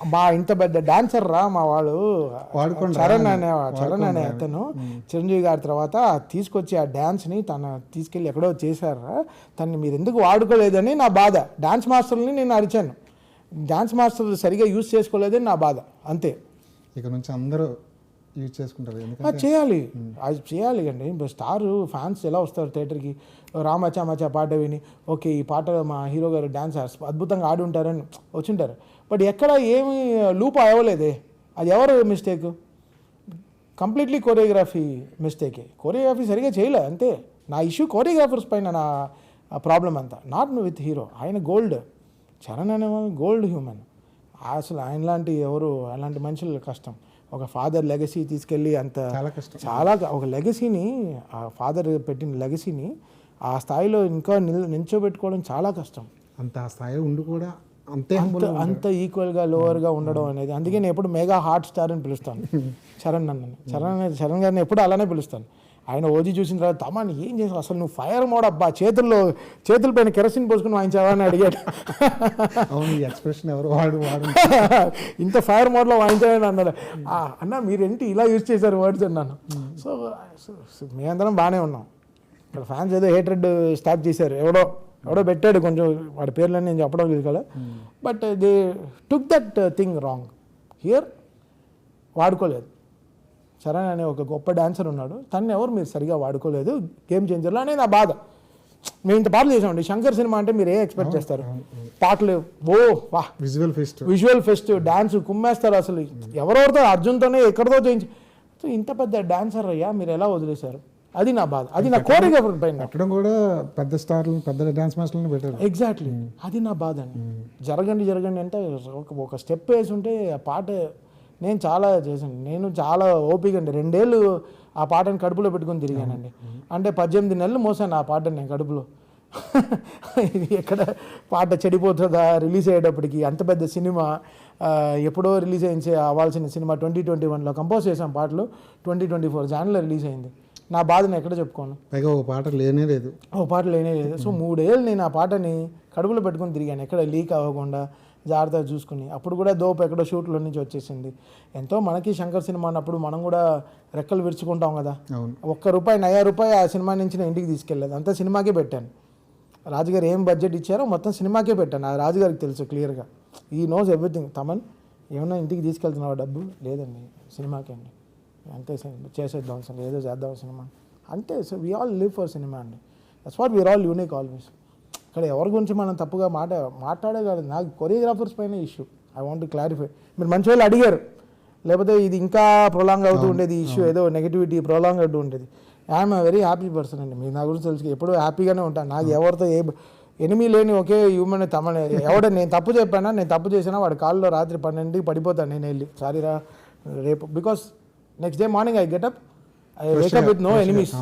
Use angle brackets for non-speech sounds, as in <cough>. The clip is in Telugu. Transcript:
మా ఇంత పెద్ద డాన్సర్ రా మా వాడు. చరణ్ అని. చరణ్ అనే అతను చిరంజీవి గారి తర్వాత తీసుకొచ్చి ఆ డాన్స్ని తన తీసుకెళ్ళి ఎక్కడో చేశారా. తన్ని మీరు ఎందుకు వాడుకోలేదని నా బాధ. డాన్స్ మాస్టర్ని నేను అరిచాను. డాన్స్ మాస్టర్ సరిగా యూజ్ చేసుకోలేదని నా బాధ. అంతే. ఇక నుంచి అందరూ యూజ్ చేసుకుంటారు. చేయాలి. అది చేయాలి అండి. ఇప్పుడు స్టార్ ఫ్యాన్స్ ఎలా వస్తారు థియేటర్కి? రామచా మచా పాట విని ఓకే ఈ పాట మా హీరో గారు డ్యాన్స్ అద్భుతంగా ఆడి ఉంటారని వచ్చింటారు. బట్ ఎక్కడ ఏమి లూప్ అవ్వలేదే. అది ఎవరు మిస్టేక్ కంప్లీట్లీ కొరియోగ్రఫీ మిస్టేకే కొరియోగ్రఫీ సరిగా చేయలే అంతే. నా ఇష్యూ కొరియోగ్రాఫర్స్ పైన నా ప్రాబ్లం అంతా. నాట్ విత్ హీరో ఆయన గోల్డ్ చరణ్ అనేవాళ్ళు గోల్డ్ హ్యూమన్ అసలు ఆయన లాంటి ఎవరు అలాంటి మనుషులు కష్టం. ఒక ఫాదర్ లెగసీ తీసుకెళ్ళి అంత చాలా కష్టం. చాలా ఒక లెగసీని ఆ ఫాదర్ పెట్టిన లెగసీని ఆ స్థాయిలో ఇంకా నిల్ నిల్చోబెట్టుకోవడం చాలా కష్టం. అంత ఆ స్థాయి ఉండి కూడా అంతే అంత ఈక్వల్గా లోవర్గా ఉండడం అనేది అందుకే నేను ఎప్పుడు మెగా హాట్ స్టార్ అని పిలుస్తాను. <laughs> చరణ్ అన్నని. చరణ్ చరణ్ గారిని ఎప్పుడు అలానే పిలుస్తాను. ఆయన ఓజీ చూసిన తర్వాత తమాని ఏం చేసావు? అసలు నువ్వు ఫైర్ మోడ్ అబ్బా చేతుల్లో చేతుల పైన కెరసిన్ పోసుకుని వాయించావా? అని అడిగాడు. అవును ఎక్స్ప్రెషన్ ఎవరు వాడు వాడు. ఇంత ఫైర్ మోడ్లో వాయించాలని అన్నాడు. "ఆ, అన్న మీరేంటి ఇలా యూజ్ చేశారు వర్డ్స్? అన్నాను. సో సో మేమందరం బాగానే ఉన్నాం. ఇక్కడ ఫ్యాన్స్ ఏదో హేట్రెడ్ స్టార్ట్ చేశారు. ఎవడో ఎవడో పెట్టాడు కొంచెం వాడి పేర్లని నేను చెప్పడం లేదు కదా. But they took that thing wrong. Here వాడుకోలేదు. Charan అనే ఒక గొప్ప డాన్సర్ ఉన్నాడు. తను ఎవరు మీరు సరిగా వాడుకోలేదు. గేమ్ చేంజర్లో అనేది నా బాధ. మేము ఇంత పాటలు చేసామండి. శంకర్ సినిమా అంటే మీరు ఏ ఎక్స్పెక్ట్ చేస్తారు? పాటలు ఓ వా. Visual fest visual fest dance కుమ్మేస్తారు అసలు. ఎవరెవరితో అర్జున్తోనే ఎక్కడితో చేయించి. సో ఇంత పెద్ద డాన్సర్ అయ్యా మీరు ఎలా వదిలేశారు? అది నా బాధ. అది నా కోరిక పైన. కూడా పెద్ద స్టార్లు పెద్ద డాన్స్ మాస్టర్లను పెట్టారు ఎగ్జాక్ట్లీ అది నా బాధ అండి. జరగండి జరగండి అంటే ఒక ఒక స్టెప్ వేసి ఉంటే ఆ పాట నేను చాలా చేశాను. నేను చాలా ఓపిక అండి. రెండేళ్ళు ఆ పాటని కడుపులో పెట్టుకొని తిరిగానండి. అంటే పద్దెనిమిది నెలలు మోసాను ఆ పాటని నేను కడుపులో. ఇది ఎక్కడ పాట చెడిపోతుందా రిలీజ్ అయ్యేటప్పటికి అంత పెద్ద సినిమా ఎప్పుడో రిలీజ్ అయించే అవ్వాల్సిన సినిమా ట్వంటీ ట్వంటీ వన్లో కంపోజ్ చేసాం పాటలు. ట్వంటీ ట్వంటీ ఫోర్ జాన్లో రిలీజ్ అయింది. నా బాధను ఎక్కడ చెప్పుకోను? పైగా ఒక పాట లేనే లేదు. ఓ పాట లేనే లేదు. సో మూడేళ్ళు నేను ఆ పాటని కడుపులో పెట్టుకొని తిరిగాను. ఎక్కడ లీక్ అవ్వకుండా జాగ్రత్తగా చూసుకుని. అప్పుడు కూడా దోపు ఎక్కడో షూట్లో నుంచి వచ్చేసింది. ఎంతో మనకి శంకర్ సినిమా అన్నప్పుడు మనం కూడా రెక్కలు విరుచుకుంటాం కదా. ఒక్క రూపాయి నయా రూపాయి ఆ సినిమా నుంచి నేను ఇంటికి తీసుకెళ్ళలేదు. అంతా సినిమాకే పెట్టాను. రాజుగారు ఏం బడ్జెట్ ఇచ్చారో మొత్తం సినిమాకే పెట్టాను. ఆ రాజుగారికి తెలుసు క్లియర్గా. ఈ నోస్ ఎవ్రీథింగ్. తమన్ ఏమన్నా ఇంటికి తీసుకెళ్తున్నావా డబ్బు? లేదండి. సినిమాకే అండి. అంతే సార్. చేసేద్దాం సార్. ఏదో చేద్దాం సినిమా. అంతే so we all live for cinema అండి. That's what we are all unique always ఇక్కడ ఎవరి గురించి మనం తప్పుగా మాట మాట్లాడే కాదు. నాకు కొరియోగ్రాఫర్స్ పైన ఇష్యూ ఐ వాంట్ క్లారిఫై మీరు మంచి వాళ్ళు అడిగారు. లేకపోతే ఇది ఇంకా ప్రొలాంగ్ అవుతూ ఉండేది ఇష్యూ ఏదో నెగిటివిటీ ప్రొలాంగ్ అవుతూ ఉండేది. ఐఎమ్ వెరీ హ్యాపీ పర్సన్ అండి. మీరు నా గురించి తెలుసు. ఎప్పుడూ హ్యాపీగానే ఉంటాను నాకు ఎవరితో ఏ ఎనిమి లేని ఒకే హ్యూమన్ తమ ఎవడ నేను తప్పు చెప్పానా? నేను తప్పు చేసినా వాడి కాల్లో రాత్రి పన్నెండుకి పడిపోతాను నేను వెళ్ళి. సారీ రా. రేపు because next day morning I get up I wake up with no enemies